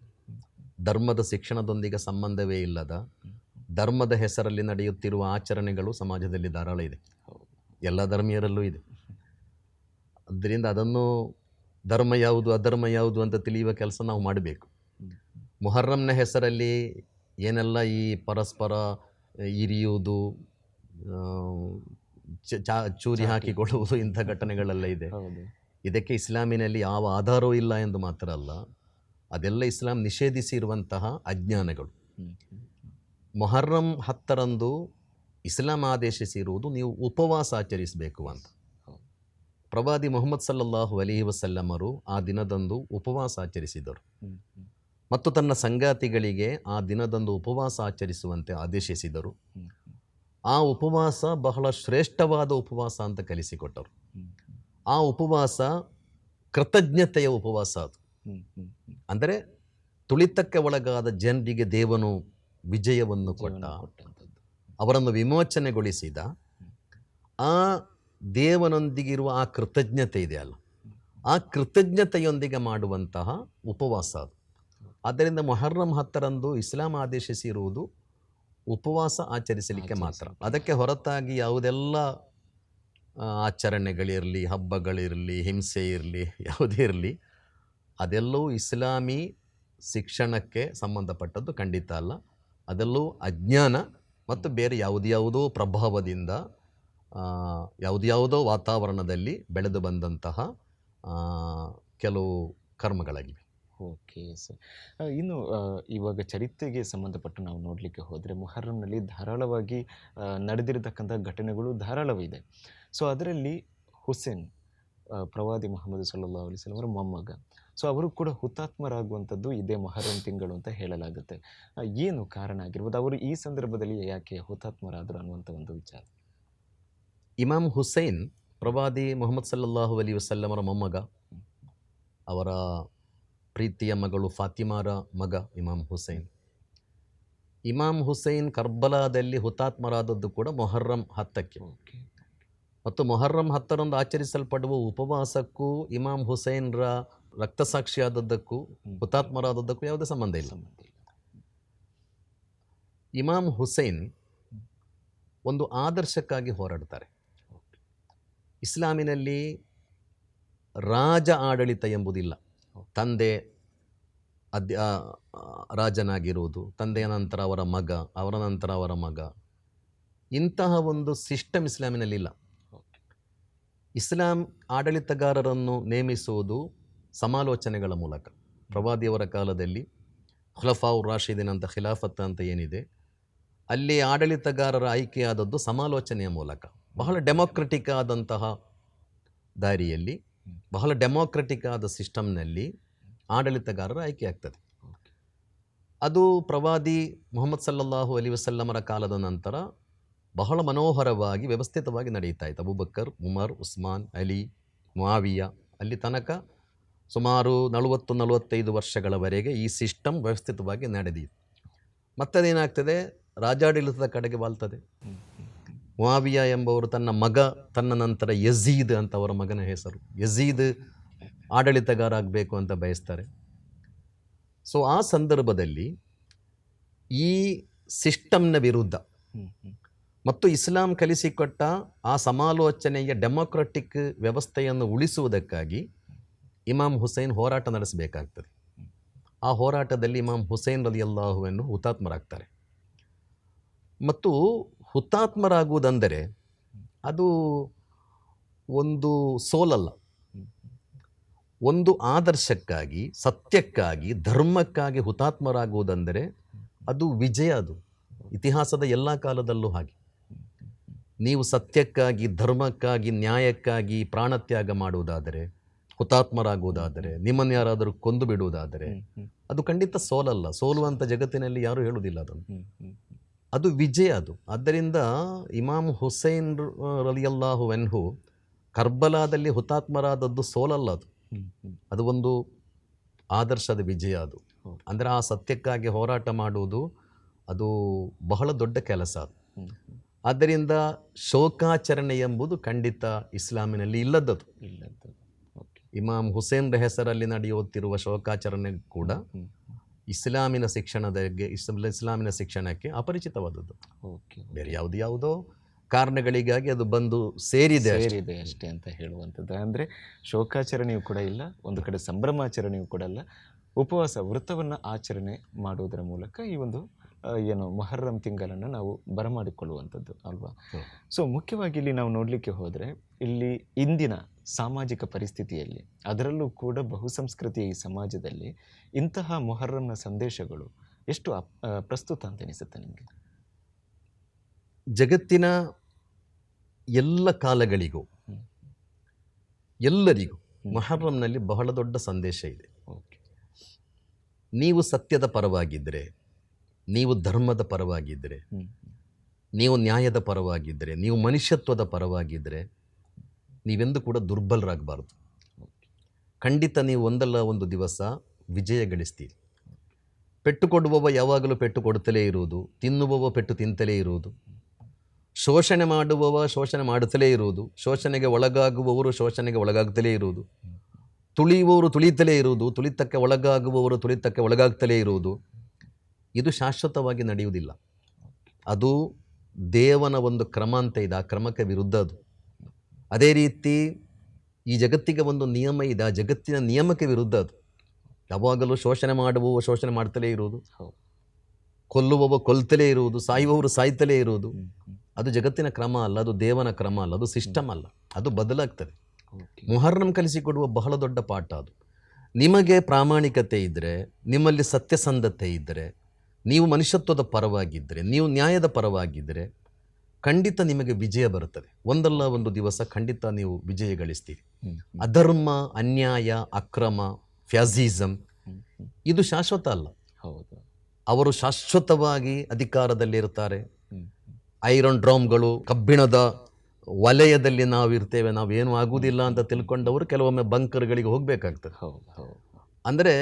ಧರ್ಮದ ಶಿಕ್ಷಣದೊಂದಿಗೆ ಸಂಬಂಧವೇ ಇಲ್ಲದ ಧರ್ಮದ ಹೆಸರಲ್ಲಿ ನಡೆಯುತ್ತಿರುವ ಆಚರಣೆಗಳು ಸಮಾಜದಲ್ಲಿ ಧಾರಾಳ ಇದೆ. ಎಲ್ಲ ಧರ್ಮೀಯರಲ್ಲೂ ಇದೆ. ಅದರಿಂದ ಅದನ್ನು ಧರ್ಮ ಯಾವುದು ಅಧರ್ಮ ಯಾವುದು ಅಂತ ತಿಳಿಯುವ ಕೆಲಸ ನಾವು ಮಾಡಬೇಕು. ಮೊಹರ್ರಮ್ನ ಹೆಸರಲ್ಲಿ ಏನೆಲ್ಲ ಈ ಪರಸ್ಪರ ಇರಿಯುವುದು ಚ- ಚೂರಿ ಹಾಕಿಕೊಳ್ಳುವುದು ಇಂಥ ಘಟನೆಗಳೆಲ್ಲ ಇದೆ. ಇದಕ್ಕೆ ಇಸ್ಲಾಮಿನಲ್ಲಿ ಯಾವ ಆಧಾರವೂ ಇಲ್ಲ ಎಂದು ಮಾತ್ರ ಅಲ್ಲ ಅದೆಲ್ಲ ಇಸ್ಲಾಂ ನಿಷೇಧಿಸಿರುವಂತಹ ಅಜ್ಞಾನಗಳು. ಮೊಹರ್ರಮ್ ಮೊಹರ್ರಂ ಹತ್ತರಂದು ಇಸ್ಲಾಂ ಆದೇಶಿಸಿರುವುದು ನೀವು ಉಪವಾಸ ಆಚರಿಸಬೇಕು ಅಂತ. ಪ್ರವಾದಿ ಮೊಹಮ್ಮದ್ ಸಲ್ಲಲ್ಲಾಹು ಅಲಿ ವಸಲ್ಲಮರು ಆ ದಿನದಂದು ಉಪವಾಸ ಆಚರಿಸಿದರು. ಮತ್ತು ತನ್ನ ಸಂಗಾತಿಗಳಿಗೆ ಆ ದಿನದಂದು ಉಪವಾಸ ಆಚರಿಸುವಂತೆ ಆದೇಶಿಸಿದರು. ಆ ಉಪವಾಸ ಬಹಳ ಶ್ರೇಷ್ಠವಾದ ಉಪವಾಸ ಅಂತ ಕಲಿಸಿಕೊಟ್ಟರು. ಆ ಉಪವಾಸ ಕೃತಜ್ಞತೆಯ ಉಪವಾಸ ಅದು. ಅಂದರೆ ತುಳಿತಕ್ಕೆ ಒಳಗಾದ ಜನರಿಗೆ ದೇವನು ವಿಜಯವನ್ನು ಕೊಟ್ಟ. ಅವರನ್ನು ವಿಮೋಚನೆಗೊಳಿಸಿದ ಆ ದೇವನೊಂದಿಗಿರುವ ಆ ಕೃತಜ್ಞತೆ ಇದೆಯಲ್ಲ ಆ ಕೃತಜ್ಞತೆಯೊಂದಿಗೆ ಮಾಡುವಂತಹ ಉಪವಾಸ ಅದು. ಆದ್ದರಿಂದ ಮೊಹರ್ರಂ ಹತ್ತರಂದು ಇಸ್ಲಾಂ ಆದೇಶಿಸಿರುವುದು ಉಪವಾಸ ಆಚರಿಸಲಿಕ್ಕೆ ಮಾತ್ರ. ಅದಕ್ಕೆ ಹೊರತಾಗಿ ಯಾವುದೆಲ್ಲ ಆಚರಣೆಗಳಿರಲಿ ಹಬ್ಬಗಳಿರಲಿ ಹಿಂಸೆ ಇರಲಿ ಯಾವುದೇ ಇರಲಿ ಅದೆಲ್ಲವೂ ಇಸ್ಲಾಮಿ ಶಿಕ್ಷಣಕ್ಕೆ ಸಂಬಂಧಪಟ್ಟದ್ದು ಖಂಡಿತ ಅಲ್ಲ. ಅದೆಲ್ಲವೂ ಅಜ್ಞಾನ ಮತ್ತು ಬೇರೆ ಯಾವುದ್ಯಾವುದೋ ಪ್ರಭಾವದಿಂದ ಯಾವುದ್ಯಾವುದೋ ವಾತಾವರಣದಲ್ಲಿ ಬೆಳೆದು ಬಂದಂತಹ ಕೆಲವು ಕರ್ಮಗಳಾಗಿವೆ. Okay sir. ಇನ್ನು ಇವಾಗ ಚರಿತ್ರೆಗೆ ಸಂಬಂಧಪಟ್ಟು ನಾವು ನೋಡಲಿಕ್ಕೆ ಹೋದರೆ ಮೊಹರಂನಲ್ಲಿ ಧಾರಾಳವಾಗಿ ನಡೆದಿರತಕ್ಕಂಥ ಘಟನೆಗಳು ಧಾರಾಳವಿದೆ. ಸೊ, ಅದರಲ್ಲಿ ಹುಸೇನ್ ಪ್ರವಾದಿ ಮೊಹಮ್ಮದ್ ಸಲ್ಲಾ ಅಲಿಸ್ಲಾಂ ಅವರ ಮೊಮ್ಮಗ ಸೊ ಅವರು ಕೂಡ ಹುತಾತ್ಮರಾಗುವಂಥದ್ದು ಇದೇ ಮೊಹರಂ ತಿಂಗಳು ಅಂತ ಹೇಳಲಾಗುತ್ತೆ. ಏನು ಕಾರಣ ಆಗಿರ್ಬೋದು? ಅವರು ಈ ಸಂದರ್ಭದಲ್ಲಿ ಯಾಕೆ ಹುತಾತ್ಮರಾದರು ಅನ್ನುವಂಥ ಒಂದು ವಿಚಾರ. ಇಮಾಮ್ ಹುಸೈನ್ ಪ್ರವಾದಿ ಮೊಹಮ್ಮದ್ ಸಲ್ಲಲ್ಲಾಹು ಅಲಿ ವಸಲ್ಲಮರ ಮೊಮ್ಮಗ ಅವರ ಪ್ರೀತಿಯ ಮಗಳು ಫಾತಿಮಾರ ಮಗ ಇಮಾಮ್ ಹುಸೈನ್. ಇಮಾಮ್ ಹುಸೈನ್ ಕರ್ಬಲಾದಲ್ಲಿ ಹುತಾತ್ಮರಾದದ್ದು ಕೂಡ ಮೊಹರ್ರಂ ಹತ್ತಕ್ಕೆ. ಮತ್ತು ಮೊಹರ್ರಂ ಹತ್ತರಂದು ಆಚರಿಸಲ್ಪಡುವ ಉಪವಾಸಕ್ಕೂ ಇಮಾಮ್ ಹುಸೈನ್ರ ರಕ್ತಸಾಕ್ಷಿಯಾದದ್ದಕ್ಕೂ ಹುತಾತ್ಮರಾದದ್ದಕ್ಕೂ ಯಾವುದೇ ಸಂಬಂಧ ಇಲ್ಲ. ಇಮಾಮ್ ಹುಸೈನ್ ಒಂದು ಆದರ್ಶಕ್ಕಾಗಿ ಹೋರಾಡ್ತಾರೆ. ಇಸ್ಲಾಮಿನಲ್ಲಿ ರಾಜ ಆಡಳಿತ ಎಂಬುದಿಲ್ಲ. ತಂದೆ ಅಧ್ಯ ರಾಜನಾಗಿರುವುದು ತಂದೆಯ ನಂತರ ಅವರ ಮಗ ಅವರ ನಂತರ ಅವರ ಮಗ. ಇಂತಹ ಒಂದು ಸಿಸ್ಟಮ್ ಇಸ್ಲಾಮಿನಲ್ಲಿ ಇಲ್ಲ ಇಸ್ಲಾಂ ಆಡಳಿತಗಾರರನ್ನು ನೇಮಿಸುವುದು ಸಮಾಲೋಚನೆಗಳ ಮೂಲಕ. ಪ್ರವಾದಿಯವರ ಕಾಲದಲ್ಲಿ ಖುಲಫಾವು ರಾಶಿದಿನ್ ಅಂತ ಖಿಲಾಫತ್ ಅಂತ ಏನಿದೆ ಅಲ್ಲಿ ಆಡಳಿತಗಾರರ ಆಯ್ಕೆಯಾದದ್ದು ಸಮಾಲೋಚನೆಯ ಮೂಲಕ. ಬಹಳ ಡೆಮೋಕ್ರೆಟಿಕ್ ಆದಂತಹ ದಾರಿಯಲ್ಲಿ ಬಹಳ ಡೆಮೋಕ್ರೆಟಿಕ್ ಆದ ಸಿಸ್ಟಮ್ನಲ್ಲಿ ಆಡಳಿತಗಾರರ ಆಯ್ಕೆ ಆಗ್ತದೆ. ಅದು ಪ್ರವಾದಿ ಮೊಹಮ್ಮದ್ ಸಲ್ಲಲ್ಲಾಹು ಅಲಿ ವಸಲ್ಲಮರ ಕಾಲದ ನಂತರ ಬಹಳ ಮನೋಹರವಾಗಿ ವ್ಯವಸ್ಥಿತವಾಗಿ ನಡೆಯುತ್ತಾ ಇತ್ತು. ಅಬುಬಕ್ಕರ್ ಉಮರ್ ಉಸ್ಮಾನ್ ಅಲಿ ಮಾವಿಯಾ ಅಲ್ಲಿ ತನಕ ಸುಮಾರು ನಲವತ್ತು ನಲವತ್ತೈದು ವರ್ಷಗಳವರೆಗೆ ಈ ಸಿಸ್ಟಮ್ ವ್ಯವಸ್ಥಿತವಾಗಿ ನಡೆದಿದೆ ಮತ್ತದೇನಾಗ್ತದೆ ರಾಜಾಡಳಿತದ ಕಡೆಗೆ ವಾಲ್ತದೆ ಹ್ಮ್. ಎಂಬವರು ತನ್ನ ಮಗ, ತನ್ನ ನಂತರ ಯಜೀದ್ ಅಂತ ಅವರ ಮಗನ ಹೆಸರು ಯಜೀದ್ ಆಡಳಿತಗಾರ ಆಗಬೇಕು ಅಂತ ಬಯಸ್ತಾರೆ ಸೊ, ಆ ಸಂದರ್ಭದಲ್ಲಿ ಈ ಸಿಸ್ಟಮ್ನ ವಿರುದ್ಧ. ಮತ್ತು ಇಸ್ಲಾಂ ಕಲಿಸಿಕೊಟ್ಟ ಆ ಸಮಾಲೋಚನೆಯ ಡೆಮೋಕ್ರೆಟಿಕ್ ವ್ಯವಸ್ಥೆಯನ್ನು ಉಳಿಸುವುದಕ್ಕಾಗಿ ಇಮಾಮ್ ಹುಸೈನ್ ಹೋರಾಟ ನಡೆಸಬೇಕಾಗ್ತದೆ. ಆ ಹೋರಾಟದಲ್ಲಿ ಇಮಾಮ್ ಹುಸೈನ್ ರಲಿ ಅಲ್ಲಾಹುವನ್ನು ಹುತಾತ್ಮರಾಗ್ತಾರೆ. ಮತ್ತು ಹುತಾತ್ಮರಾಗುವುದೆಂದರೆ ಅದು ಒಂದು ಸೋಲಲ್ಲ. ಒಂದು ಆದರ್ಶಕ್ಕಾಗಿ, ಸತ್ಯಕ್ಕಾಗಿ, ಧರ್ಮಕ್ಕಾಗಿ ಹುತಾತ್ಮರಾಗುವುದೆಂದರೆ ಅದು ವಿಜಯ ಅದು. ಇತಿಹಾಸದ ಎಲ್ಲ ಕಾಲದಲ್ಲೂ ಹಾಗೆ. ನೀವು ಸತ್ಯಕ್ಕಾಗಿ, ಧರ್ಮಕ್ಕಾಗಿ, ನ್ಯಾಯಕ್ಕಾಗಿ ಪ್ರಾಣತ್ಯಾಗ ಮಾಡುವುದಾದರೆ ಹುತಾತ್ಮರಾಗುವುದಾದರೆ ನಿಮ್ಮನ್ನು ಯಾರಾದರೂ ಕೊಂದು ಬಿಡುವುದಾದರೆ ಅದು ಖಂಡಿತ ಸೋಲಲ್ಲ. ಸೋಲುವಂಥ ಜಗತ್ತಿನಲ್ಲಿ ಯಾರೂ ಹೇಳುವುದಿಲ್ಲ ಅದನ್ನು. ಅದು ವಿಜಯ ಅದು. ಆದ್ದರಿಂದ ಇಮಾಮ್ ಹುಸೈನ್ ರಲಿಯಲ್ಲಾಹು ವೆನ್ಹು ಕರ್ಬಲಾದಲ್ಲಿ ಹುತಾತ್ಮರಾದದ್ದು ಸೋಲಲ್ಲ ಅದು. ಅದು ಒಂದು ಆದರ್ಶದ ವಿಜಯ ಅದು. ಅಂದರೆ ಆ ಸತ್ಯಕ್ಕಾಗಿ ಹೋರಾಟ ಮಾಡುವುದು ಅದು ಬಹಳ ದೊಡ್ಡ ಕೆಲಸ ಅದು. ಆದ್ದರಿಂದ ಶೋಕಾಚರಣೆ ಎಂಬುದು ಖಂಡಿತ ಇಸ್ಲಾಮಿನಲ್ಲಿ ಇಲ್ಲದದು ಇಲ್ಲದ್ದು. ಇಮಾಮ್ ಹುಸೇನ್ರ ಹೆಸರಲ್ಲಿ ನಡೆಯುತ್ತಿರುವ ಶೋಕಾಚರಣೆ ಕೂಡ ಇಸ್ಲಾಮಿನ ಶಿಕ್ಷಣದ ಇಸ್ಲ- ಇಸ್ಲಾಮಿನ ಶಿಕ್ಷಣಕ್ಕೆ ಅಪರಿಚಿತವಾದದ್ದು. ಓಕೆ ಬೇರೆ ಯಾವುದು ಯಾವುದೋ ಕಾರಣಗಳಿಗಾಗಿ ಅದು ಬಂದು ಸೇರಿದೆ. ಸೇರಿದೆ ಅಷ್ಟೇ ಅಂತ ಹೇಳುವಂಥದ್ದು. ಅಂದರೆ ಶೋಕಾಚರಣೆಯೂ ಕೂಡ ಇಲ್ಲ ಒಂದು ಕಡೆ ಸಂಭ್ರಮಾಚರಣೆಯೂ ಕೂಡ ಅಲ್ಲ. ಉಪವಾಸ ವೃತ್ತವನ್ನು ಆಚರಣೆ ಮಾಡುವುದರ ಮೂಲಕ ಈ ಒಂದು ಏನು ಮೊಹರ್ರಂ ತಿಂಗಳನ್ನು ನಾವು ಬರಮಾಡಿಕೊಳ್ಳುವಂಥದ್ದು ಅಲ್ವಾ. ಸೊ ಮುಖ್ಯವಾಗಿ ಇಲ್ಲಿ ನಾವು ನೋಡಲಿಕ್ಕೆ ಹೋದರೆ ಇಲ್ಲಿ ಇಂದಿನ ಸಾಮಾಜಿಕ ಪರಿಸ್ಥಿತಿಯಲ್ಲಿ ಅದರಲ್ಲೂ ಕೂಡ ಬಹುಸಂಸ್ಕೃತಿ ಈ ಸಮಾಜದಲ್ಲಿ ಇಂತಹ ಮೊಹರ್ರಂನ ಸಂದೇಶಗಳು ಎಷ್ಟು ಅಪ್- ಪ್ರಸ್ತುತ ಅಂತ ಅನಿಸುತ್ತೆ ನಿಮಗೆ? ಜಗತ್ತಿನ ಎಲ್ಲ ಕಾಲಗಳಿಗೂ ಎಲ್ಲರಿಗೂ ಮೊಹರ್ರಂನಲ್ಲಿ ಬಹಳ ದೊಡ್ಡ ಸಂದೇಶ ಇದೆ. ಓಕೆ ನೀವು ಸತ್ಯದ ಪರವಾಗಿದ್ದರೆ ನೀವು ಧರ್ಮದ ಪರವಾಗಿದ್ದರೆ ನೀವು ನ್ಯಾಯದ ಪರವಾಗಿದ್ದರೆ ನೀವು ಮನುಷ್ಯತ್ವದ ಪರವಾಗಿದ್ದರೆ ನೀವೆಂದು ಕೂಡ ದುರ್ಬಲರಾಗಬಾರ್ದು. ಖಂಡಿತ ನೀವು ಒಂದಲ್ಲ ಒಂದು ದಿವಸ ವಿಜಯ ಗಳಿಸ್ತೀರಿ. ಪೆಟ್ಟು ಕೊಡುವವ ಯಾವಾಗಲೂ ಪೆಟ್ಟು ಕೊಡುತ್ತಲೇ ಇರುವುದು ತಿನ್ನುವವ ಪೆಟ್ಟು ತಿಂತಲೇ ಇರುವುದು ಶೋಷಣೆ ಮಾಡುವವ ಶೋಷಣೆ ಮಾಡುತ್ತಲೇ ಇರುವುದು ಶೋಷಣೆಗೆ ಒಳಗಾಗುವವರು ಶೋಷಣೆಗೆ ಒಳಗಾಗುತ್ತಲೇ ಇರುವುದು ತುಳಿಯುವವರು ತುಳಿತಲೇ ಇರುವುದು ತುಳಿತಕ್ಕೆ ಒಳಗಾಗುವವರು ತುಳಿತಕ್ಕೆ ಒಳಗಾಗ್ತಲೇ ಇರುವುದು. ಇದು ಶಾಶ್ವತವಾಗಿ ನಡೆಯುವುದಿಲ್ಲ. ಅದು ದೇವನ ಒಂದು ಕ್ರಮ ಅಂತ ಇದೆ ಆ ಕ್ರಮಕ್ಕೆ ವಿರುದ್ಧ ಅದು. ಅದೇ ರೀತಿ ಈ ಜಗತ್ತಿಗೆ ಒಂದು ನಿಯಮ ಇದೆ ಆ ಜಗತ್ತಿನ ನಿಯಮಕ್ಕೆ ವಿರುದ್ಧ ಅದು. ಯಾವಾಗಲೂ ಶೋಷಣೆ ಮಾಡುವವ ಶೋಷಣೆ ಮಾಡ್ತಲೇ ಇರುವುದು. ಕೊಲ್ಲುವವ ಕೊಲ್ತಲೇ ಇರುವುದು ಸಾಯುವವರು ಸಾಯ್ತಲೇ ಇರುವುದು. ಅದು ಜಗತ್ತಿನ ಕ್ರಮ ಅಲ್ಲ ಅದು ದೇವನ ಕ್ರಮ ಅಲ್ಲ ಅದು ಸಿಸ್ಟಮ್ ಅಲ್ಲ. ಅದು ಬದಲಾಗ್ತದೆ. ಮೊಹರ್ನಂ ಕಲಿಸಿಕೊಡುವ ಬಹಳ ದೊಡ್ಡ ಪಾಠ ಅದು. ನಿಮಗೆ ಪ್ರಾಮಾಣಿಕತೆ ಇದ್ದರೆ ನಿಮ್ಮಲ್ಲಿ ಸತ್ಯಸಂಧತೆ ಇದ್ದರೆ ನೀವು ಮನುಷ್ಯತ್ವದ ಪರವಾಗಿದ್ದರೆ ನೀವು ನ್ಯಾಯದ ಪರವಾಗಿದ್ದರೆ ಖಂಡಿತ ನಿಮಗೆ ವಿಜಯ ಬರುತ್ತದೆ. ಒಂದಲ್ಲ ಒಂದು ದಿವಸ ಖಂಡಿತ ನೀವು ವಿಜಯ ಗಳಿಸ್ತೀರಿ ಅಧರ್ಮ ಅನ್ಯಾಯ ಅಕ್ರಮ ಫ್ಯಾಸಿಸಮ್. ಇದು ಶಾಶ್ವತ ಅಲ್ಲ. ಹೌದು. ಅವರು ಶಾಶ್ವತವಾಗಿ ಅಧಿಕಾರದಲ್ಲಿರ್ತಾರೆ. ಐರನ್ ಡ್ರೋಮ್ಗಳು ಕಬ್ಬಿಣದ ವಲಯದಲ್ಲಿ ನಾವು ಇರ್ತೇವೆ ನಾವೇನು ಆಗುವುದಿಲ್ಲ ಅಂತ ತಿಳ್ಕೊಂಡವರು ಕೆಲವೊಮ್ಮೆ ಬಂಕರ್ಗಳಿಗೆ ಹೋಗಬೇಕಾಗ್ತದೆ. ಅಂದರೆ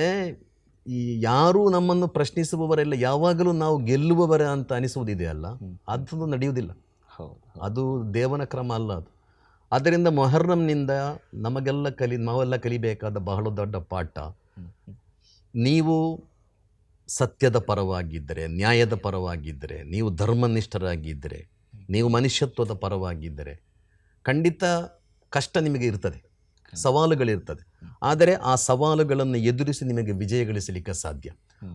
ಈ ಯಾರೂ ನಮ್ಮನ್ನು ಪ್ರಶ್ನಿಸುವವರೆಲ್ಲ ಯಾವಾಗಲೂ ನಾವು ಗೆಲ್ಲುವವರ ಅಂತ ಅನಿಸುವುದಿದೆಯಲ್ಲ. ಅದು ನಡೆಯುವುದಿಲ್ಲ. ಹೌದು. ಅದು ದೇವನ ಕ್ರಮ ಅಲ್ಲ ಅದು. ಆದ್ದರಿಂದ ಮೊಹರ್ರಂನಿಂದ ನಮಗೆಲ್ಲ ಕಲಿ ನಾವೆಲ್ಲ ಕಲಿಬೇಕಾದ ಬಹಳ ದೊಡ್ಡ ಪಾಠ. ನೀವು ಸತ್ಯದ ಪರವಾಗಿದ್ದರೆ ನ್ಯಾಯದ ಪರವಾಗಿದ್ದರೆ ನೀವು ಧರ್ಮನಿಷ್ಠರಾಗಿದ್ದರೆ ನೀವು ಮನುಷ್ಯತ್ವದ ಪರವಾಗಿದ್ದರೆ ಖಂಡಿತ ಕಷ್ಟ ನಿಮಗೆ ಇರ್ತದೆ. ಸವಾಲುಗಳಿರ್ತದೆ. ಆದರೆ ಆ ಸವಾಲುಗಳನ್ನು ಎದುರಿಸಿ ನಿಮಗೆ ವಿಜಯ ಗಳಿಸಲಿಕ್ಕೆ ಸಾಧ್ಯ.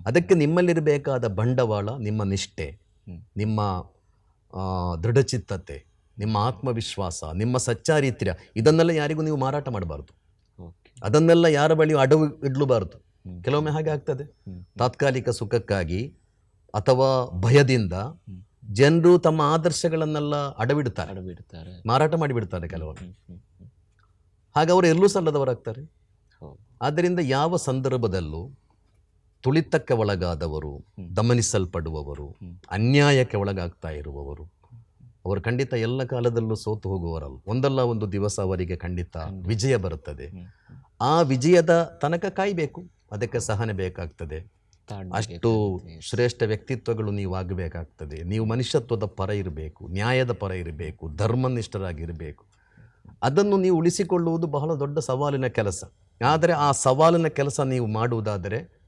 ಅದಕ್ಕೆ ನಿಮ್ಮಲ್ಲಿರಬೇಕಾದ ಬಂಡವಾಳ ನಿಮ್ಮ ನಿಷ್ಠೆ ನಿಮ್ಮ ದೃಢಚಿತ್ತತೆ ನಿಮ್ಮ ಆತ್ಮವಿಶ್ವಾಸ ನಿಮ್ಮ ಸಚ್ಚಾರಿತ್ರ್ಯ ಇದನ್ನೆಲ್ಲ ಯಾರಿಗೂ ನೀವು ಮಾರಾಟ ಮಾಡಬಾರ್ದು. ಅದನ್ನೆಲ್ಲ ಯಾರ ಬಳಿ ಅಡವು ಇಡಲಬಾರ್ದು. ಕೆಲವೊಮ್ಮೆ ಹಾಗೆ ಆಗ್ತದೆ. ತಾತ್ಕಾಲಿಕ ಸುಖಕ್ಕಾಗಿ ಅಥವಾ ಭಯದಿಂದ ಜನರು ತಮ್ಮ ಆದರ್ಶಗಳನ್ನೆಲ್ಲ ಅಡವಿಡ್ತಾರೆ ಮಾರಾಟ ಮಾಡಿಬಿಡ್ತಾರೆ ಕೆಲವರು. ಹ್ಮ್. ಹಾಗೆ ಅವರು ಎಲ್ಲೂ ಸಲ್ಲದವರಾಗ್ತಾರೆ ಆದ್ದರಿಂದ ಯಾವ ಸಂದರ್ಭದಲ್ಲೂ ತುಳಿತಕ್ಕೆ ಒಳಗಾದವರು ದಮನಿಸಲ್ಪಡುವವರು ಅನ್ಯಾಯಕ್ಕೆ ಒಳಗಾಗ್ತಾ ಇರುವವರು ಅವರು ಖಂಡಿತ ಎಲ್ಲ ಕಾಲದಲ್ಲೂ ಸೋತು ಹೋಗುವರಲ್ಲ. ಒಂದಲ್ಲ ಒಂದು ದಿವಸ ಅವರಿಗೆ ಖಂಡಿತ. ವಿಜಯ ಬರುತ್ತದೆ. ಆ ವಿಜಯದ ತನಕ ಕಾಯಬೇಕು. ಅದಕ್ಕೆ ಸಹನೆ ಬೇಕಾಗ್ತದೆ. ಅಷ್ಟು ಶ್ರೇಷ್ಠ ವ್ಯಕ್ತಿತ್ವಗಳು ನೀವು ಆಗಬೇಕಾಗ್ತದೆ ನೀವು ಮನುಷ್ಯತ್ವದ ಪರ ಇರಬೇಕು ನ್ಯಾಯದ ಪರ ಇರಬೇಕು ಧರ್ಮನಿಷ್ಠರಾಗಿರಬೇಕು. ಅದನ್ನು ನೀವು ಉಳಿಸಿಕೊಳ್ಳುವುದು ಬಹಳ ದೊಡ್ಡ ಸವಾಲಿನ ಕೆಲಸ. ಆದರೆ ಆ ಸವಾಲಿನ ಕೆಲಸ ನೀವು ಮಾಡುವುದಾದರೆ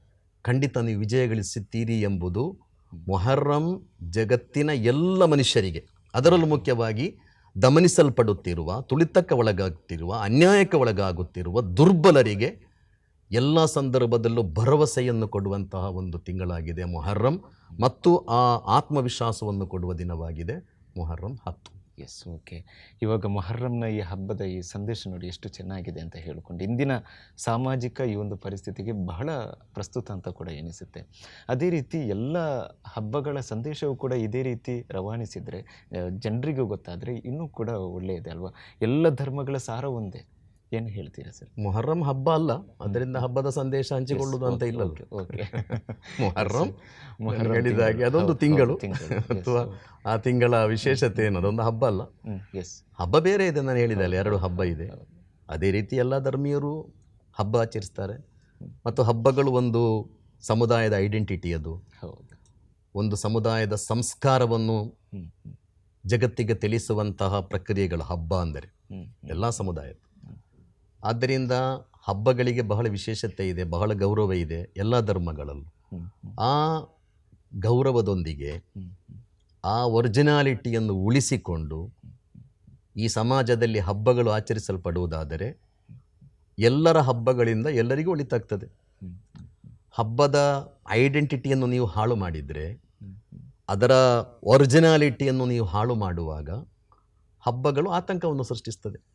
ಖಂಡಿತ ನೀವು ವಿಜಯ ಗಳಿಸುತ್ತೀರಿ ಎಂಬುದು ಮೊಹರ್ರಂ ಜಗತ್ತಿನ ಎಲ್ಲ ಮನುಷ್ಯರಿಗೆ. ಅದರಲ್ಲೂ ಮುಖ್ಯವಾಗಿ ದಮನಿಸಲ್ಪಡುತ್ತಿರುವ, ತುಳಿತಕ್ಕೆ ಒಳಗಾಗುತ್ತಿರುವ, ಅನ್ಯಾಯಕ್ಕೆ ಒಳಗಾಗುತ್ತಿರುವ ದುರ್ಬಲರಿಗೆ ಎಲ್ಲ ಸಂದರ್ಭದಲ್ಲೂ ಭರವಸೆಯನ್ನು ಕೊಡುವಂತಹ ಒಂದು ತಿಂಗಳಾಗಿದೆ ಮೊಹರ್ರಂ ಮತ್ತು ಆ ಆತ್ಮವಿಶ್ವಾಸವನ್ನು ಕೊಡುವ ದಿನವಾಗಿದೆ ಮೊಹರ್ರಂ ಹತ್ತು. ಎಸ್ ಓಕೆ ಇವಾಗ ಮೊಹರ್ರಂನ ಈ ಹಬ್ಬದ ಈ ಸಂದೇಶ ನೋಡಿ ಎಷ್ಟು ಚೆನ್ನಾಗಿದೆ ಅಂತ ಹೇಳಿಕೊಂಡು, ಇಂದಿನ ಸಾಮಾಜಿಕ ಈ ಒಂದು ಪರಿಸ್ಥಿತಿಗೆ ಬಹಳ ಪ್ರಸ್ತುತ ಅಂತ ಕೂಡ ಎನಿಸುತ್ತೆ. ಅದೇ ರೀತಿ ಎಲ್ಲ ಹಬ್ಬಗಳ ಸಂದೇಶವು ಕೂಡ ಇದೇ ರೀತಿ ರವಾನಿಸಿದರೆ ಜನರಿಗೂ ಗೊತ್ತಾದರೆ ಇನ್ನೂ ಕೂಡ ಒಳ್ಳೆಯದೆ ಅಲ್ವಾ? ಎಲ್ಲ ಧರ್ಮಗಳ ಸಾರ ಒಂದೇ. ಏನು ಹೇಳ್ತೀರಾ ಸರ್? ಮೊಹರ್ರಂ ಹಬ್ಬ ಅಲ್ಲ ಅದರಿಂದ ಹಬ್ಬದ ಸಂದೇಶ ಹಂಚಿಕೊಳ್ಳುವುದು ಅಂತ ಇಲ್ಲ ಓಕೆ ಮೊಹರ್ರಂ ಹೇಳಿದ ಹಾಗೆ ಅದೊಂದು ತಿಂಗಳು. (laughs) ಅಥವಾ ಆ ತಿಂಗಳ ವಿಶೇಷತೆ ಏನು? ಅದೊಂದು ಹಬ್ಬ ಅಲ್ಲ. ಎಸ್ ಹಬ್ಬ ಬೇರೆ ಇದೆ ನಾನು ಹೇಳಿದೆ ಹೇಳಿದಲ್ಲ ಎರಡು ಹಬ್ಬ ಇದೆ. ಅದೇ ರೀತಿ ಎಲ್ಲ ಧರ್ಮೀಯರು ಹಬ್ಬ ಆಚರಿಸ್ತಾರೆ. ಮತ್ತು ಹಬ್ಬಗಳು ಒಂದು ಸಮುದಾಯದ ಐಡೆಂಟಿಟಿ ಅದು. ಒಂದು ಸಮುದಾಯದ ಸಂಸ್ಕಾರವನ್ನು ಜಗತ್ತಿಗೆ ತಿಳಿಸುವಂತಹ ಪ್ರಕ್ರಿಯೆಗಳು ಹಬ್ಬ ಅಂದರೆ. ಎಲ್ಲ ಸಮುದಾಯ ಆದ್ದರಿಂದ ಹಬ್ಬಗಳಿಗೆ ಬಹಳ ವಿಶೇಷತೆ ಇದೆ ಬಹಳ ಗೌರವ ಇದೆ ಎಲ್ಲ ಧರ್ಮಗಳಲ್ಲೂ. ಆ ಗೌರವದೊಂದಿಗೆ ಆ ಒರಿಜಿನಾಲಿಟಿಯನ್ನು ಉಳಿಸಿಕೊಂಡು ಈ ಸಮಾಜದಲ್ಲಿ ಹಬ್ಬಗಳು ಆಚರಿಸಲ್ಪಡುವುದಾದರೆ ಎಲ್ಲರ ಹಬ್ಬಗಳಿಂದ ಎಲ್ಲರಿಗೂ ಒಳಿತಾಗ್ತದೆ. ಹಬ್ಬದ ಐಡೆಂಟಿಟಿಯನ್ನು ನೀವು ಹಾಳು ಮಾಡಿದರೆ ಅದರ ಒರಿಜಿನಾಲಿಟಿಯನ್ನು ನೀವು ಹಾಳು ಮಾಡುವಾಗ ಹಬ್ಬಗಳು ಆತಂಕವನ್ನು ಸೃಷ್ಟಿಸ್ತದೆ.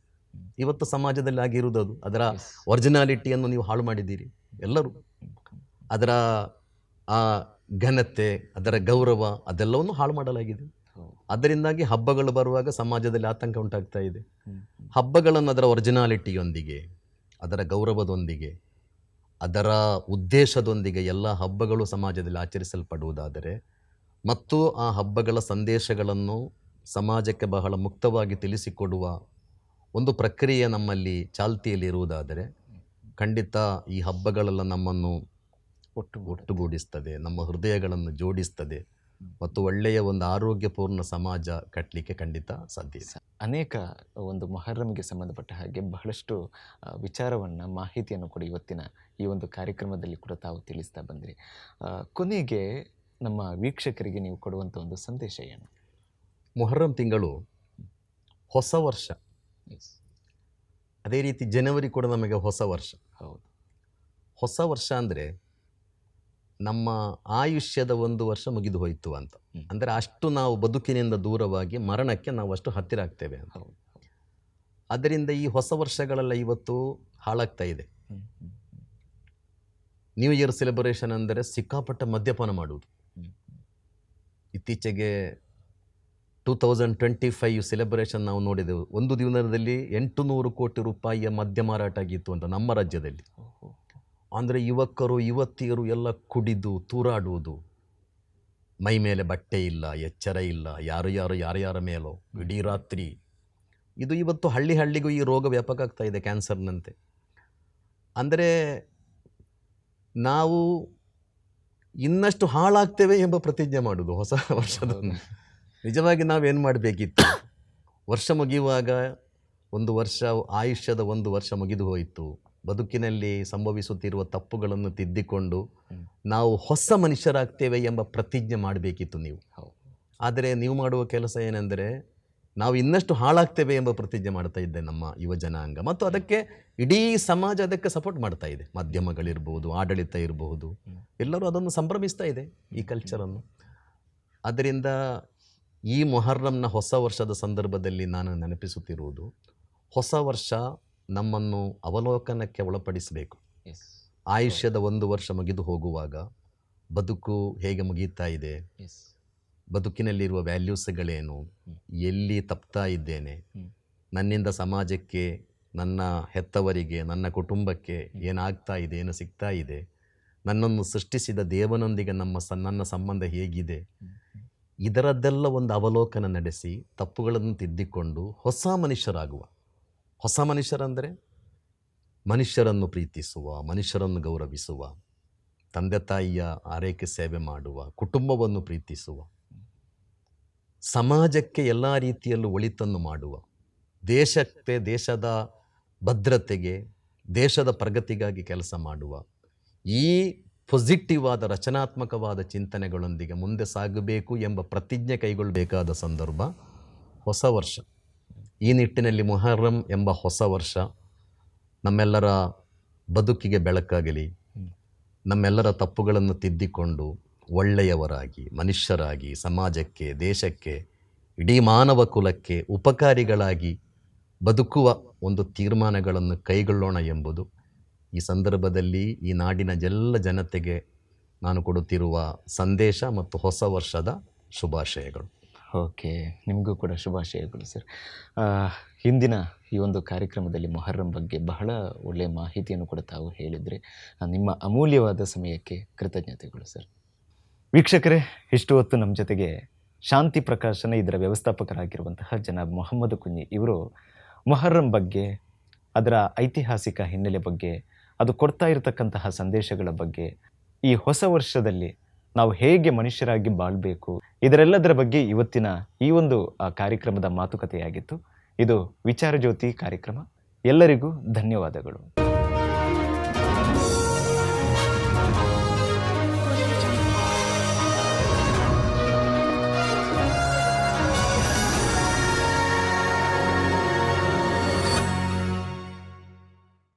ಇವತ್ತು ಸಮಾಜದಲ್ಲಿ ಆಗಿರುವುದು ಅದು. ಅದರ. ಒರಿಜಿನಾಲಿಟಿಯನ್ನು ನೀವು ಹಾಳು ಮಾಡಿದ್ದೀರಿ. ಎಲ್ಲರೂ. ಅದರ ಆ ಘನತೆ ಅದರ ಗೌರವ ಅದೆಲ್ಲವನ್ನು ಹಾಳು ಮಾಡಲಾಗಿದೆ. ಅದರಿಂದಾಗಿ ಹಬ್ಬಗಳು ಬರುವಾಗ ಸಮಾಜದಲ್ಲಿ ಆತಂಕ ಉಂಟಾಗ್ತಾ ಇದೆ. ಹಬ್ಬಗಳನ್ನು ಅದರ ಒರಿಜಿನಾಲಿಟಿಯೊಂದಿಗೆ ಅದರ ಗೌರವದೊಂದಿಗೆ ಅದರ ಉದ್ದೇಶದೊಂದಿಗೆ ಎಲ್ಲ ಹಬ್ಬಗಳು ಸಮಾಜದಲ್ಲಿ ಆಚರಿಸಲ್ಪಡುವುದಾದರೆ ಮತ್ತು ಆ ಹಬ್ಬಗಳ ಸಂದೇಶಗಳನ್ನು ಸಮಾಜಕ್ಕೆ ಬಹಳ ಮುಕ್ತವಾಗಿ ತಿಳಿಸಿಕೊಡುವ ಒಂದು ಪ್ರಕ್ರಿಯೆ ನಮ್ಮಲ್ಲಿ ಚಾಲ್ತಿಯಲ್ಲಿ ಇರುವುದಾದರೆ ಖಂಡಿತ ಈ ಹಬ್ಬಗಳೆಲ್ಲ ನಮ್ಮನ್ನು ಒಟ್ಟು ಒಟ್ಟುಗೂಡಿಸ್ತದೆ ನಮ್ಮ ಹೃದಯಗಳನ್ನು ಜೋಡಿಸ್ತದೆ ಮತ್ತು ಒಳ್ಳೆಯ ಒಂದು ಆರೋಗ್ಯಪೂರ್ಣ ಸಮಾಜ ಕಟ್ಟಲಿಕ್ಕೆ ಖಂಡಿತ ಸಾಧ್ಯ ಇದೆ. ಅನೇಕ ಒಂದು ಮೊಹರಂಗೆ ಸಂಬಂಧಪಟ್ಟ ಹಾಗೆ ಬಹಳಷ್ಟು ವಿಚಾರವನ್ನು ಮಾಹಿತಿಯನ್ನು ಕೂಡ ಇವತ್ತಿನ ಈ ಒಂದು ಕಾರ್ಯಕ್ರಮದಲ್ಲಿ ಕೂಡ ತಾವು ತಿಳಿಸ್ತಾ ಬಂದಿರಿ. ಕೊನೆಗೆ ನಮ್ಮ ವೀಕ್ಷಕರಿಗೆ ನೀವು ಕೊಡುವಂಥ ಒಂದು ಸಂದೇಶ ಏನು? ಮೊಹರಂ ತಿಂಗಳು ಹೊಸ ವರ್ಷ. ಅದೇ ರೀತಿ ಜನವರಿ ಕೂಡ ನಮಗೆ ಹೊಸ ವರ್ಷ. ಹೌದು. ಹೊಸ ವರ್ಷ ಅಂದರೆ ನಮ್ಮ ಆಯುಷ್ಯದ ಒಂದು ವರ್ಷ ಮುಗಿದು ಹೋಯಿತು ಅಂತ. ಅಂದರೆ ಅಷ್ಟು ನಾವು ಬದುಕಿನಿಂದ ದೂರವಾಗಿ ಮರಣಕ್ಕೆ ನಾವು ಅಷ್ಟು ಹತ್ತಿರ ಆಗ್ತೇವೆ ಅಂತ. ಅದರಿಂದ ಈ ಹೊಸ ವರ್ಷಗಳೆಲ್ಲ ಇವತ್ತು ಹಾಳಾಗ್ತಾ ಇದೆ. ನ್ಯೂ ಇಯರ್ ಸೆಲೆಬ್ರೇಷನ್ ಅಂದರೆ ಸಿಕ್ಕಾಪಟ್ಟ ಮದ್ಯಪಾನ ಮಾಡುವುದು. ಇತ್ತೀಚೆಗೆ two thousand twenty five celebration ನಾವು ನೋಡಿದೆವು. ಒಂದು ದಿನದಲ್ಲಿ ಎಂಟು ನೂರು ಕೋಟಿ ರೂಪಾಯಿಯ ಮದ್ಯ ಮಾರಾಟ ಆಗಿತ್ತು ಅಂತ ನಮ್ಮ ರಾಜ್ಯದಲ್ಲಿ. ಅಂದರೆ ಯುವಕರು, ಯುವತಿಯರು ಎಲ್ಲ ಕುಡಿದು, ತೂರಾಡುವುದು. ಮೈ ಮೇಲೆ ಬಟ್ಟೆ ಇಲ್ಲ, ಎಚ್ಚರ ಇಲ್ಲ, ಯಾರು ಯಾರು ಯಾರ್ಯಾರ ಮೇಲೋ, ಇಡೀ ರಾತ್ರಿ. ಇದು ಇವತ್ತು ಹಳ್ಳಿ ಹಳ್ಳಿಗೂ ಈ ರೋಗ ವ್ಯಾಪಕ ಆಗ್ತಾ ಇದೆ ಕ್ಯಾನ್ಸರ್ನಂತೆ. ಅಂದರೆ ನಾವು ಇನ್ನಷ್ಟು ಹಾಳಾಗ್ತೇವೆ ಎಂಬ ಪ್ರತಿಜ್ಞೆ ಮಾಡುವುದು ಹೊಸ ವರ್ಷದ ನಿಜವಾಗಿ ನಾವೇನು ಮಾಡಬೇಕಿತ್ತು? ವರ್ಷ ಮುಗಿಯುವಾಗ ಒಂದು ವರ್ಷ ಆಯುಷ್ಯದ ಒಂದು ವರ್ಷ ಮುಗಿದು ಹೋಯಿತು. ಬದುಕಿನಲ್ಲಿ ಸಂಭವಿಸುತ್ತಿರುವ ತಪ್ಪುಗಳನ್ನು ತಿದ್ದಿಕೊಂಡು ನಾವು ಹೊಸ ಮನುಷ್ಯರಾಗ್ತೇವೆ ಎಂಬ ಪ್ರತಿಜ್ಞೆ ಮಾಡಬೇಕಿತ್ತು ನೀವು. ಆದರೆ ನೀವು ಮಾಡುವ ಕೆಲಸ ಏನೆಂದರೆ ನಾವು ಇನ್ನಷ್ಟು ಹಾಳಾಗ್ತೇವೆ ಎಂಬ ಪ್ರತಿಜ್ಞೆ ಮಾಡ್ತಾ ಇದ್ದೆ ನಮ್ಮ ಯುವ ಜನಾಂಗ. ಮತ್ತು ಅದಕ್ಕೆ ಇಡೀ ಸಮಾಜ ಅದಕ್ಕೆ ಸಪೋರ್ಟ್ ಮಾಡ್ತಾ ಇದೆ. ಮಾಧ್ಯಮಗಳಿರ್ಬೋದು ಆಡಳಿತ ಇರಬಹುದು ಎಲ್ಲರೂ ಅದನ್ನು ಸಂಭ್ರಮಿಸ್ತಾ ಇದೆ ಈ ಕಲ್ಚರನ್ನು ಅದರಿಂದ ಈ ಮೊಹರ್ರಂನ ಹೊಸ ವರ್ಷದ ಸಂದರ್ಭದಲ್ಲಿ ನಾನು ನೆನಪಿಸುತ್ತಿರುವುದು ಹೊಸ ವರ್ಷ ನಮ್ಮನ್ನು ಅವಲೋಕನಕ್ಕೆ ಒಳಪಡಿಸಬೇಕು. ಆಯುಷ್ಯದ ಒಂದು ವರ್ಷ ಮುಗಿದು ಹೋಗುವಾಗ ಬದುಕು ಹೇಗೆ ಮುಗಿಯುತ್ತಾ ಇದೆ. ಬದುಕಿನಲ್ಲಿರುವ ವ್ಯಾಲ್ಯೂಸ್ಗಳೇನು. ಎಲ್ಲಿ ತಪ್ತಾ ಇದ್ದೇನೆ? ನನ್ನಿಂದ ಸಮಾಜಕ್ಕೆ ನನ್ನ ಹೆತ್ತವರಿಗೆ ನನ್ನ ಕುಟುಂಬಕ್ಕೆ ಏನಾಗ್ತಾ ಇದೆ? ಏನು ಸಿಗ್ತಾ ಇದೆ? ನನ್ನನ್ನು ಸೃಷ್ಟಿಸಿದ ದೇವನೊಂದಿಗೆ ನಮ್ಮ ಸ ನನ್ನ ಸಂಬಂಧ ಹೇಗಿದೆ. ಇದರದ್ದೆಲ್ಲ ಒಂದು ಅವಲೋಕನ ನಡೆಸಿ ತಪ್ಪುಗಳನ್ನು ತಿದ್ದಿಕೊಂಡು ಹೊಸ ಮನುಷ್ಯರಾಗುವ. ಹೊಸ ಮನುಷ್ಯರಂದರೆ ಮನುಷ್ಯರನ್ನು ಪ್ರೀತಿಸುವ, ಮನುಷ್ಯರನ್ನು ಗೌರವಿಸುವ, ತಂದೆ ತಾಯಿಯ ಆರೈಕೆ ಸೇವೆ ಮಾಡುವ, ಕುಟುಂಬವನ್ನು ಪ್ರೀತಿಸುವ, ಸಮಾಜಕ್ಕೆ ಎಲ್ಲ ರೀತಿಯಲ್ಲೂ ಒಳಿತನ್ನು ಮಾಡುವ, ದೇಶಕ್ಕೆ, ದೇಶದ ಭದ್ರತೆಗೆ, ದೇಶದ ಪ್ರಗತಿಗಾಗಿ ಕೆಲಸ ಮಾಡುವ ಈ ಪಾಸಿಟಿವ್ ಆದ ರಚನಾತ್ಮಕವಾದ ಚಿಂತನೆಗಳೊಂದಿಗೆ ಮುಂದೆ ಸಾಗಬೇಕು ಎಂಬ ಪ್ರತಿಜ್ಞೆ ಕೈಗೊಳ್ಳಬೇಕಾದ ಸಂದರ್ಭ ಹೊಸ ವರ್ಷ. ಈ ನಿಟ್ಟಿನಲ್ಲಿ ಮೊಹರಂ ಎಂಬ ಹೊಸ ವರ್ಷ ನಮ್ಮೆಲ್ಲರ ಬದುಕಿಗೆ ಬೆಳಕಾಗಲಿ, ನಮ್ಮೆಲ್ಲರ ತಪ್ಪುಗಳನ್ನು ತಿದ್ದಿಕೊಂಡು ಒಳ್ಳೆಯವರಾಗಿ, ಮನುಷ್ಯರಾಗಿ, ಸಮಾಜಕ್ಕೆ, ದೇಶಕ್ಕೆ, ಇಡೀ ಮಾನವ ಕುಲಕ್ಕೆ ಉಪಕಾರಿಗಳಾಗಿ ಬದುಕುವ ಒಂದು ತೀರ್ಮಾನಗಳನ್ನು ಕೈಗೊಳ್ಳೋಣ ಎಂಬುದು ಈ ಸಂದರ್ಭದಲ್ಲಿ ಈ ನಾಡಿನ ಎಲ್ಲ ಜನತೆಗೆ ನಾನು ಕೊಡುತ್ತಿರುವ ಸಂದೇಶ ಮತ್ತು ಹೊಸ ವರ್ಷದ ಶುಭಾಶಯಗಳು. ಓಕೆ, ನಿಮಗೂ ಕೂಡ ಶುಭಾಶಯಗಳು ಸರ್. ಹಿಂದಿನ ಈ ಒಂದು ಕಾರ್ಯಕ್ರಮದಲ್ಲಿ ಮೊಹರಂ ಬಗ್ಗೆ ಬಹಳ ಒಳ್ಳೆಯ ಮಾಹಿತಿಯನ್ನು ಕೂಡ ತಾವು ಹೇಳಿದರೆ. ನಿಮ್ಮ ಅಮೂಲ್ಯವಾದ ಸಮಯಕ್ಕೆ ಕೃತಜ್ಞತೆಗಳು ಸರ್. ವೀಕ್ಷಕರೇ, ಇಷ್ಟು ಹೊತ್ತು ನಮ್ಮ ಜೊತೆಗೆ ಶಾಂತಿ ಪ್ರಕಾಶನ ಇದರ ವ್ಯವಸ್ಥಾಪಕರಾಗಿರುವಂತಹ ಜನಾಬ್ ಮೊಹಮ್ಮದ್ ಕುಂಜಿ ಇವರು ಮೊಹರಂ ಬಗ್ಗೆ, ಅದರ ಐತಿಹಾಸಿಕ ಹಿನ್ನೆಲೆ ಬಗ್ಗೆ ಅದು ಕೊಡ್ತಾ ಇರತಕ್ಕಂತಹ ಸಂದೇಶಗಳ ಬಗ್ಗೆ ಈ ಹೊಸ ವರ್ಷದಲ್ಲಿ ನಾವು ಹೇಗೆ ಮನುಷ್ಯರಾಗಿ ಬಾಳ್ಬೇಕು, ಇದರೆಲ್ಲದರ ಬಗ್ಗೆ ಇವತ್ತಿನ ಈ ಒಂದು ಕಾರ್ಯಕ್ರಮದ ಮಾತುಕತೆಯಾಗಿತ್ತು. ಇದು ವಿಚಾರ ಜ್ಯೋತಿ ಕಾರ್ಯಕ್ರಮ. ಎಲ್ಲರಿಗೂ ಧನ್ಯವಾದಗಳು.